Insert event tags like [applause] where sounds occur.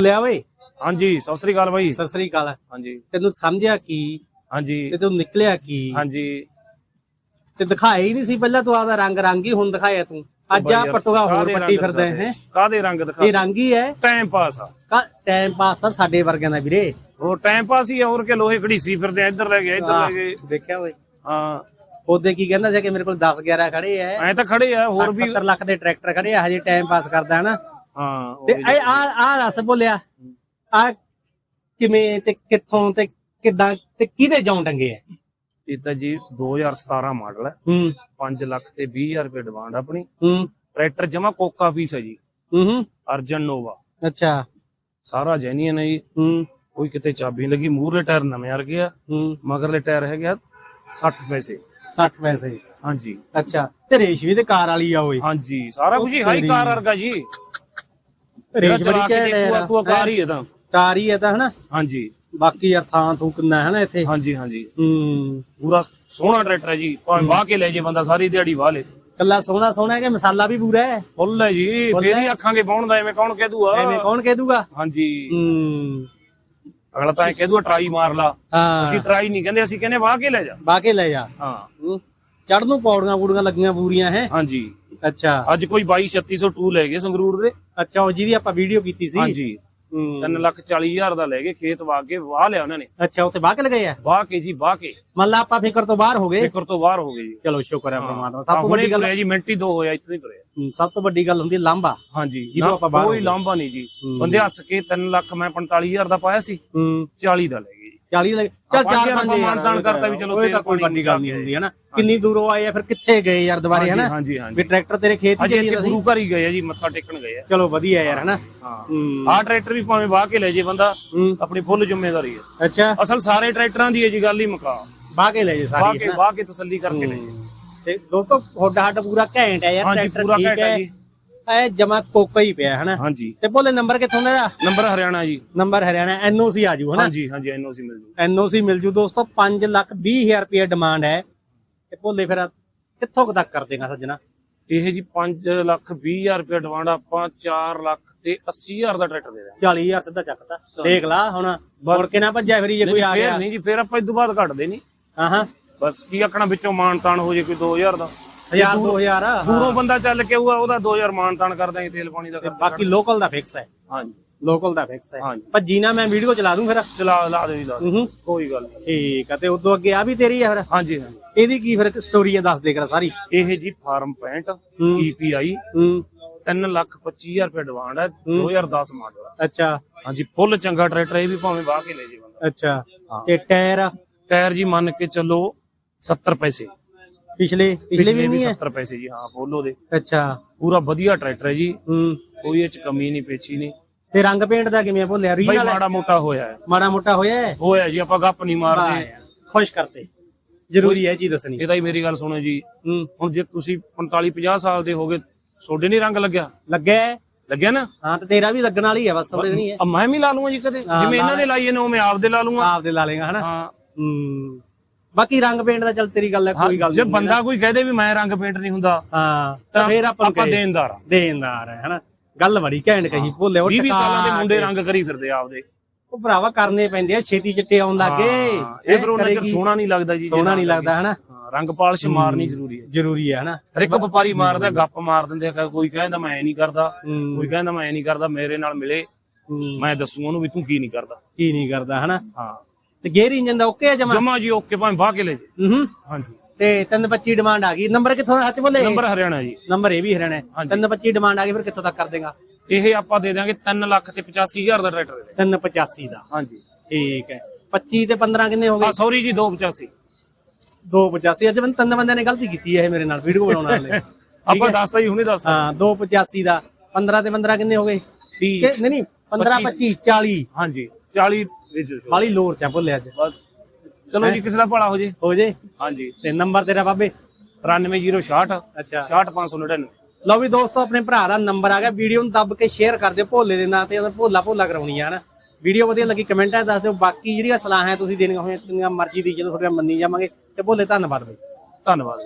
ਲਿਆ ਓਏ ਹਾਂਜੀ ਸਤਿ ਸ੍ਰੀ ਅਕਾਲ ਬਾਈ। ਸਤਿ ਸ੍ਰੀ ਅਕਾਲ। ਹਾਂਜੀ। ਤੈਨੂੰ ਸਮਝਿਆ ਕੀ? ਹਾਂਜੀ। ਤੇ ਤੂੰ ਨਿਕਲਿਆ ਕੀ? ਹਾਂਜੀ। ਤੇ ਦਿਖਾਇਆ ਹੀ ਨਹੀਂ ਸੀ ਪਹਿਲਾਂ ਤੂੰ ਆਦਾ ਰੰਗ ਰੰਗ ਹੀ ਹੁਣ ਦਿਖਾਇਆ ਤੂੰ। ਅੱਜ ਆ ਪਟੂਆ ਹੋਰ ਪੱਟੀ ਫਿਰਦਾ ਹੈ ਦਿਖਾ ਦੇ? ਕਾਹਦੇ ਰੰਗ ਦਿਖਾ? ਇਹ ਰੰਗ ਹੀ ਹੈ। ਟਾਈਮ ਪਾਸ ਆ। ਟਾਈਮ ਪਾਸ ਤਾਂ ਸਾਡੇ ਵਰਗਿਆਂ ਦਾ ਵੀਰੇ। ਉਹ ਟਾਈਮ ਪਾਸ ਹੀ ਆ ਹੋਰ ਕਿ ਲੋਹੇ ਘੜੀਸੀ ਫਿਰਦੇ ਇੱਧਰ ਲੈ ਗਏ ਇੱਧਰ ਲੈ ਗਏ। ਦੇਖਿਆ ਓਏ। ਹਾਂ। ਉਹਦੇ ਕੀ ਕਹਿੰਦਾ ਸੀ ਕਿ ਮੇਰੇ ਕੋਲ 10 11 ਖੜੇ ਐ ਐ ਤਾਂ ਖੜੇ ਆ ਹੋਰ ਵੀ 70 ਲੱਖ ਦੇ ਟਰੈਕਟਰ ਖੜੇ ਆ ਹਜੇ ਟਾਈਮ ਪਾਸ ਕਰਦਾ ਹੈ ਨਾ। ਹਾਂ ਤੇ ਇਹ ਆ ਆ ਦੱਸ ਬੋਲਿਆ। ਆ ਕਿਵੇਂ ਤੇ ਕਿੱਥੋਂ ਤੇ ਕਿੱਦਾਂ ਤੇ ਕਿਹਦੇ ਜਾਉਂ ਟੰਗੇ ਐ ਇਹ ਤਾਂ ਜੀ 2017 ਮਾਡਲ ਹੈ। ਹੂੰ। 5 ਲੱਖ ਤੇ 20000 ਰੁਪਏ ਡਿਮਾਂਡ ਆਪਣੀ। ਹੂੰ। ਟਰੈਕਟਰ ਜਮਾ ਕੋਕਾ ਪੀਸ ਹੈ ਜੀ। ਹੂੰ ਅਰਜਨ ਨੋਵਾ। ਅੱਛਾ। ਸਾਰਾ ਜੈਨੀਅਨ ਹੈ ਜੀ। ਹੂੰ। ਕੋਈ ਕਿਤੇ ਚਾਬੀ ਲੱਗੀ। ਮੂਹਰਲੇ ਟਾਇਰ ਨਵੇਂ ਵਰਗੇ ਆ। ਹੂੰ। ਮਗਰਲੇ ਟਾਇਰ ਹੈਗੇ ਆ 60 ਪੈਸੇ। 60 ਪੈਸੇ। ਹਾਂਜੀ। ਅੱਛਾ। ਤੇ ਰੇਸ਼ ਵੀ ਤੇ ਕਾਰ ਵਾਲੀ ਆ ਓਏ ਹਾਂਜੀ। ਸਾਰਾ ਕੁਝ ਹੀ ਹਾਈ ਕਾਰ ਵਰਗਾ ਜੀ। ਚਲਾ ਬੜੀ ਘੈਂਟ ਹੈ ਤੂੰ ਕਾਰ ਹੀ ਹੈ? ਤਾਂ। ਕਾਰ ਹੀ ਹੈ ਤਾਂ ਹਨਾ? ਹਾਂਜੀ। ਬਾਕੀ ਯਾਰ ਥਾਂ ਥੂ ਕਿੰਨਾ ਹੈ ਨਾ ਇੱਥੇ? ਹਾਂਜੀ ਹਾਂਜੀ। ਹੂੰ। ਪੂਰਾ ਸੋਹਣਾ ਟਰੈਕਟਰ ਹੈ ਜੀ। ਭਾਵੇਂ ਵਾਹ ਕੇ ਲੈ ਜੇ ਬੰਦਾ ਸਾਰੀ ਦਿਹਾੜੀ ਵਾਹ ਲੇ। ਕੱਲਾ ਸੋਹਣਾ ਸੋਹਣਾ ਹੈ ਕਿ ਮਸਾਲਾ ਵੀ ਪੂਰਾ ਹੈ? ਫੁੱਲ ਹੈ ਜੀ। ਫੇਰ ਹੀ। ਆਖਾਂਗੇ ਪਾਉਣ ਦਾ ਐਵੇਂ ਕੌਣ ਕਹਿ ਦੂਗਾ? ਐਵੇਂ ਕੌਣ ਕਹਿ ਦੂਗਾ? ਹਾਂਜੀ। ਹੂੰ। ਅਗਲਾ ਤਾਂ ਇਹ ਕਹਿ ਦੂਗਾ ਟਰਾਈ ਮਾਰ ਲਾ। ਹਾਂ। ਅਸੀਂ ਟਰਾਈ ਨਹੀਂ ਕਹਿੰਦੇ ਅਸੀਂ ਕਹਿੰਦੇ ਵਾਹ ਕੇ ਲੈ ਜਾ। ਬਾਕੇ ਲੈ ਜਾ। ਹਾਂ। ਚੜ ਨੂੰ ਪੌੜੀਆਂ ਪੂੜੀਆਂ ਲੱਗੀਆਂ ਪੂਰੀਆਂ ਹੈ? ਹਾਂਜੀ। ਅੱਛਾ। ਅੱਜ ਕੋਈ 22602 ਲੈ ਗਏ ਸੰਗਰੂਰ ਦੇ। ਅੱਛਾ ਉਹ ਜਿਹਦੀ ਆਪਾਂ ਵੀਡੀਓ ਕੀਤੀ ਸੀ। ਹਾਂਜੀ। ਹੂੰ। 3 ਲੱਖ 40 ਹਜ਼ਾਰ ਦਾ ਲੈ ਗਏ ਖੇਤ ਵਾਹ ਕੇ ਵਾਹ ਲਿਆ ਉਹਨਾਂ ਨੇ। ਅੱਛਾ ਉੱਥੇ ਬਾਕੇ ਲਗਾਏ ਆ? ਵਾਹ ਕੇ ਜੀ ਵਾਹ ਕੇ। ਮੰਨ ਲਾ ਆਪਾਂ ਫਿਕਰ ਤੋਂ ਬਾਹਰ ਹੋ ਗਏ? ਫਿਕਰ ਤੋਂ ਬਾਹਰ ਹੋ ਗਏ ਜੀ। ਚਲੋ ਸ਼ੁਕਰ ਹੈ। ਪ੍ਰਮਾਤਮਾ ਸਭ ਤੋਂ ਵੱਡੀ ਗੱਲ ਤੁਰਿਆ ਜੀ ਮਿੰਟ ਹੀ ਦੋ ਹੋਇਆ ਇੱਥੋਂ ਹੀ ਹੂੰ, ਸਭ ਤੋਂ ਵੱਡੀ ਗੱਲ ਹੁੰਦੀ ਹੈ ਲਾਂਬਾ ਹਾਂਜੀ। ਜਦੋਂ ਆਪਾਂ ਬਾਹਰ ਕੋਈ ਹੋ। ਲਾਂਭਾ ਨਹੀਂ ਜੀ। ਹੂੰ। ਬੰਦੇ ਹੱਸ ਕੇ 3 ਲੱਖ ਮੈਂ 45000 ਦਾ ਪਾਇਆ ਸੀ ਹੂੰ। 40 ਦਾ ਲੈ 40 ਲੱਗ ਚੱਲ ਚਾਰ ਪੰਜ ਮਾਨਤਾਨ ਕਰਤਾ ਵੀ ਚਲੋ ਉਹ ਤਾਂ ਕੋਈ ਵੱਡੀ ਗੱਲ ਨਹੀਂ ਹੁੰਦੀ ਹੈ ਨਾ ਕਿੰਨੀ ਦੂਰੋਂ ਆਏ ਆ ਫਿਰ ਕਿੱਥੇ ਗਏ ਯਾਰ ਦੁਬਾਰੇ ਹੈ ਨਾ ਵੀ ਟਰੈਕਟਰ ਤੇਰੇ ਖੇਤ ਹੀ ਅਜੇ ਚੱਲੀ ਇੱਥੇ ਜਾਂਦਾ ਸੀ। ਗੁਰੂ ਘਰ ਹੀ ਗਏ ਆ ਜੀ ਮੱਥਾ ਟੇਕਣ ਗਏ ਆ। ਚਲੋ ਵਧੀਆ ਯਾਰ ਹੈ। ਨਾ ਹਾਂ। ਟਰੈਕਟਰ ਵੀ ਭਾਵੇਂ ਵਾਹ ਕੇ ਲੈ ਜੇ ਬੰਦਾ ਆਪਣੀ ਫੁੱਲ ਜ਼ਿੰਮੇਵਾਰੀ ਹੈ ਅੱਛਾ। ਅਸਲ ਸਾਰੇ ਟਰੈਕਟਰਾਂ ਦੀ ਹੈ ਜੀ ਗੱਲ ਹੀ ਮੁਕਾ ਬਾਕੇ ਲੈ ਜੇ ਵਾਹ ਸਾਰੀ ਕੇ ਵਾਹ ਕੇ ਤਸੱਲੀ ਕਰਕੇ ਲੈ ਜੇ। ਤੇ ਦੋਸਤੋ ਤੁਹਾਡਾ ਹੱਡ ਪੂਰਾ ਘੈਂਟ ਹੈ ਯਾਰ ਟਰੈਕਟਰ ਪੂਰਾ ਠੀਕ ਘੈਂਟ ਹੈ ਹੈ? ਜੀ। ਐ ਜਮਾ ਕੋਕਾ ਹੀ ਪਿਆ ਹੈ ਨਾ ਹਾਂਜੀ। ਤੇ ਬੋਲੇ ਨੰਬਰ ਕਿੱਥੋਂ ਦਾ? ਨੰਬਰ ਹਰਿਆਣਾ ਜੀ। ਨੰਬਰ ਹਰਿਆਣਾ ਐਨਓਸੀ ਆ ਜੂ ਹਨਾ? ਹਾਂਜੀ ਹਾਂਜੀ ਐਨਓਸੀ ਮਿਲ ਜੂ। ਐਨਓਸੀ ਮਿਲ ਜੂ ਦੋਸਤੋ 5 ਲੱਖ 20 ਹਜ਼ਾਰ ਰੁਪਏ ਡਿਮਾਂਡ ਹੈ। ਤੇ ਭੋਲੇ ਫਿਰ ਕਿੱਥੋਂ ਕੁ ਤੱਕ ਕਰ ਦੇਗਾ ਸੱਜਣਾ? ਇਹ ਜੀ 5 ਲੱਖ 20 ਹਜ਼ਾਰ ਰੁਪਏ ਡਿਮਾਂਡ ਆਪਾਂ 4 ਲੱਖ ਤੇ 80 ਹਜ਼ਾਰ ਦਾ ਟਰੈਕਟਰ ਦੇ ਦਾਂਗੇ 40000 ਸਿੱਧਾ ਚੱਕਦਾ ਦੇਖ ਲਾ ਹੁਣ ਮੁੜ ਕੇ ਨਾ ਭੱਜਿਆ ਫਿਰੀ ਜੇ ਕੋਈ ਆ ਗਿਆ। ਨਹੀਂ ਜੀ ਫੇਰ ਆਪਾਂ ਇਸ ਤੋਂ ਬਾਅਦ ਘਟਦੇ ਨਹੀਂ। ਹਾਂ ਹਾਂ। ਬਸ ਕੀ ਆਖਣਾ ਵਿੱਚੋਂ ਮਾਨ ਤਾਨ ਹੋ ਜੇ ਕੋਈ 2000 ਦਾ। 1000 2000 ਦੂਰੋਂ ਬੰਦਾ ਚੱਲ ਕੇ ਆਊਗਾ ਉਹਦਾ 2000 ਮਾਨ ਤਾਨ ਕਰ ਦਾਂਗੇ ਤੇਲ ਪਾਣੀ ਦਾ ਤੇ ਖਰਚਾ ਬਾਕੀ ਲੋਕਲ ਦਾ ਫਿਕਸ ਹੈ। ਹਾਂਜੀ। ਲੋਕਲ ਦਾ ਫਿਕਸ ਹੈ। ਹਾਂਜੀ। ਭੱਜੀ ਨਾ ਮੈਂ ਵੀਡੀਓ ਚਲਾ ਦੂੰ ਫਿਰ। ਚਲਾ ਲਾ ਦੇ ਜੀ ਲਾ ਦੇ। ਹੂੰ ਕੋਈ ਗੱਲ ਨਹੀਂ। ਠੀਕ ਆ ਤੇ ਉਦੋਂ ਅੱਗੇ ਆ ਵੀ ਤੇਰੀ ਆ ਫਿਰ? ਹਾਂਜੀ ਹਾਂਜੀ। ਇਹਦੀ ਕੀ ਫਿਰ ਸਟੋਰੀ ਹੈ ਦੱਸ ਦੇ ਕਰ ਸਾਰੀ। ਇਹ ਜੀ ਫਾਰਮ 65 ਹੂੰ। EPI ਹੂੰ। 3 ਲੱਖ 25000 ਰੁਪਏ ਡਿਮਾਂਡ ਹੈ 2010 ਮਾਡਲ ਅੱਛਾ। ਹਾਂਜੀ ਫੁੱਲ ਚੰਗਾ ਟਰੈਕਟਰ ਇਹ ਵੀ ਭਾਵੇਂ ਵਾਹ ਕੇ ਲੈ ਜੇ ਬੰਦਾ। ਅੱਛਾ। ਤੇ ਟਾਇਰ ਟਾਇਰ ਜੀ ਮੰਨ ਕੇ ਚੱਲੋ 70 ਪੈਸੇ। ਪਿਛਲੇ ਪਿਛਲੇ ਵੀ ਨਹੀਂ ਹੈ? 70 ਪੈਸੇ ਜੀ ਹਾਂ ਬੋਲੋ ਦੇ। ਅੱਛਾ। ਪੂਰਾ ਵਧੀਆ ਟਰੈਕਟਰ ਹੈ ਜੀ। ਹੂੰ। ਕੋਈ ਇਹ ਚ ਕਮੀ ਨਹੀਂ ਪੇਚੀ ਨਹੀਂ। ਤੇ ਰੰਗ ਪੇਂਟ ਦਾ ਕਿਵੇਂ ਭੁੱਲਿਆ? ਬਈ ਰੀਜਨਲ ਮਾੜਾ ਮੋਟਾ ਹੋਇਆ ਹੈ। ਮਾੜਾ ਮੋਟਾ ਹੋਇਆ ਹੈ? ਹੋਇਆ ਜੀ ਆਪਾਂ ਗੱਪ ਨਹੀਂ ਮਾਰਦੇ। ਖੁਸ਼ ਕਰਤੇ। ਜ਼ਰੂਰੀ ਹੈ ਚੀਜ਼ ਦੱਸਣੀ। ਇਹਦਾ ਹੀ ਮੇਰੀ ਗੱਲ ਸੁਣੋ ਜੀ। ਹੂੰ। ਹੁਣ ਜੇ ਤੁਸੀਂ 45 50 ਸਾਲ ਦੇ ਹੋਗੇ ਸੋਡੇ ਨਹੀਂ ਰੰਗ ਲੱਗਿਆ? ਲੱਗਿਆ? ਲੱਗਿਆ ਨਾ? ਹਾਂ ਤੇ ਤੇਰਾ ਵੀ ਲੱਗਣ ਵਾਲੀ ਹੈ ਬਸ ਸਮਝ ਨਹੀਂ ਹੈ। ਮੈਂ ਵੀ ਲਾ ਲੂੰਗਾ ਜੀ ਕਦੇ। ਜਿਵੇਂ ਇਹਨਾਂ ਦੇ ਲਾਈਏ ਨੇ ਉਵੇਂ ਆਪਦੇ ਲਾ ਲੂੰਗਾ। ਆਪ ਦੇ ਲਾ ਲੇਗਾ ਹਨਾ? ਹਾਂ। ਹੂੰ। ਬਾਕੀ ਰੰਗ ਪੇਂਟ ਦਾ ਚੱਲ ਤੇਰੀ ਗੱਲ ਹੈ ਕੋਈ ਗੱਲ ਜੇ ਨਹੀਂ ਬੰਦਾ ਕੋਈ ਕਹਦੇ ਵੀ ਮੈਂ ਰੰਗ ਪੇਂਟ ਨਹੀਂ ਹੁੰਦਾ ਹਾਂ ਤਾਂ ਫੇਰ ਆਪਾਂ ਆਪਾਂ ਕਹੇ, ਦੇਣਦਾਰ ਆ। ਦੇਣਦਾਰ ਹੈ ਹਨਾ? ਗੱਲ ਬੜੀ ਘੈਂਟ ਕਹੀ ਭੁੱਲੇ ਉਹ 20 20 ਸਾਲਾਂ ਦੇ ਮੁੰਡੇ ਕੇ। ਰੰਗ ਕਰੀ ਫਿਰਦੇ ਆ ਆਪਦੇ। ਉਹ ਭਰਾਵਾ ਕਰਨੇ ਪੈਂਦੇ ਆ ਛੇਤੀ ਚਿੱਟੇ ਆਉਣ ਲੱਗੇ ਹਾਂ, ਇਹ ਫਿਰ ਉਹਨਾਂ ਚਿਰ ਸੋਹਣਾ ਨਹੀਂ ਲੱਗਦਾ ਜੀ ਸੋਹਣਾ ਨਹੀਂ ਲੱਗਦਾ ਹਨਾ? ਹਾਂ, ਰੰਗ ਪਾਲਿਸ਼ ਮਾਰਨੀ ਜ਼ਰੂਰੀ ਹੈ। ਜ਼ਰੂਰੀ ਹੈ ਹਨਾ? ਹਰ ਇੱਕ ਵਪਾਰੀ ਮਾਰਦਾ ਗੱਪ ਮਾਰ ਦਿੰਦੇ ਆ ਕੋਈ ਕਹਿੰਦਾ ਮੈਂ ਐ ਨਹੀਂ ਕਰਦਾ ਕੋਈ ਕਹਿੰਦਾ ਮੈਂ ਐ ਨਹੀਂ ਕਰਦਾ ਮੇਰੇ ਨਾਲ ਮਿਲੇ ਮੈਂ ਦੱਸੂ ਉਹਨੂੰ ਵੀ ਤੂੰ ਕੀ ਨਹੀਂ ਕਰਦਾ। ਕੀ ਨਹੀਂ ਕਰਦਾ ਹਨਾ? ਹਾਂ। ਤੇ ਗੇਅਰ ਇੰਜਨ ਦਾ ਓਕੇ ਆ ਜਮਾ? ਜਮਾ ਜੀ ਓਕੇ ਭਾਵੇਂ ਬਾਹ ਕੇ ਲੈ ਜੇ। ਹੂੰ ਹਾਂਜੀ। ਤੇ 325 ਡਿਮਾਂਡ ਆ ਗਈ। ਨੰਬਰ ਕਿੱਥੋਂ ਦਾ ਸੱਚ ਬੋਲੇ? ਨੰਬਰ ਹਰਿਆਣਾ ਜੀ। ਨੰਬਰ ਇਹ ਵੀ ਹਰਿਆਣਾ ਹੈ। ਹਾਂਜੀ। 325 ਡਿਮਾਂਡ ਆ ਗਈ ਫਿਰ ਕਿੱਥੋਂ ਤੱਕ ਕਰ ਦੇਗਾ? ਇਹ ਆਪਾਂ ਦੇ ਦਾਂਗੇ 3 ਲੱਖ ਤੇ 85000 ਦਾ ਟਰੈਕਟਰ ਦੇ 385 ਦਾ। ਹਾਂਜੀ। ਠੀਕ ਹੈ। 25 ਤੇ 15 ਕਿੰਨੇ ਹੋ ਆ ਗਏ ਸੌਰੀ ਜੀ 285 285 ਅੱਜ ਬੰਦ ਤਿੰਨ ਬੰਦਿਆਂ ਨੇ ਗਲਤੀ ਕੀਤੀ ਹੈ ਇਹ ਮੇਰੇ ਨਾਲ ਵੀਡੀਓ ਬਣਾਉਣ ਵਾਲੇ। [laughs] ਆਪਾਂ ਦੱਸਤਾ ਜੀ ਹੁਣੇ ਦੱਸਤਾ। ਹਾਂ 285 ਦਾ। 15 ਤੇ 15 ਕਿੰਨੇ ਹੋ ਗਏ? 30 ਕਿ ਨਹੀਂ ਨਹੀਂ 15 25 40 ਹਾਂਜੀ 40 ਵਿੱਚ ਛੋੜ। ਬਾਲੀ ਲੋਰ ਚ ਆ ਭੁੱਲੇ ਅੱਜ। ਬਸ। ਚਲੋ ਜੀ ਕਿਸੇ ਦਾ ਭਲਾ ਹੋ ਜੇ। ਹੋ ਜੇ? ਹਾਂਜੀ। ਤੇ ਨੰਬਰ ਤੇਰਾ ਬਾਬੇ? 93066 ਅੱਛਾ। 68599 ਲਓ ਵੀ ਦੋਸਤੋ ਆਪਣੇ ਭਰਾ ਦਾ ਨੰਬਰ ਆ ਗਿਆ। ਵੀਡੀਓ ਨੂੰ ਦੱਬ ਕੇ ਸ਼ੇਅਰ ਕਰ ਦਿਓ ਭੋਲੇ ਦੇ ਨਾਂ ਤੇ ਉਹਦਾ ਭੋਲਾ ਭੋਲਾ ਕਰਾਉਣੀ ਆ ਹਨਾ। ਵੀਡੀਓ ਵਧੀਆ ਲੱਗੀ ਕਮੈਂਟਾਂ 'ਚ ਦੱਸ ਦਿਓ। ਬਾਕੀ ਜਿਹੜੀਆਂ ਸਲਾਹਾਂ ਹੈ ਤੁਸੀਂ ਦੇਣੀਆਂ ਹੋਈਆਂ ਜਿੰਨੀਆਂ ਮਰਜ਼ੀ ਦੀ ਜਦੋਂ ਤੁਹਾਡੀਆਂ ਮੰਨੀ ਜਾਵਾਂਗੇ। ਤੇ ਭੋਲੇ ਧੰਨਵਾਦ ਬਈ। ਧੰਨਵਾਦ।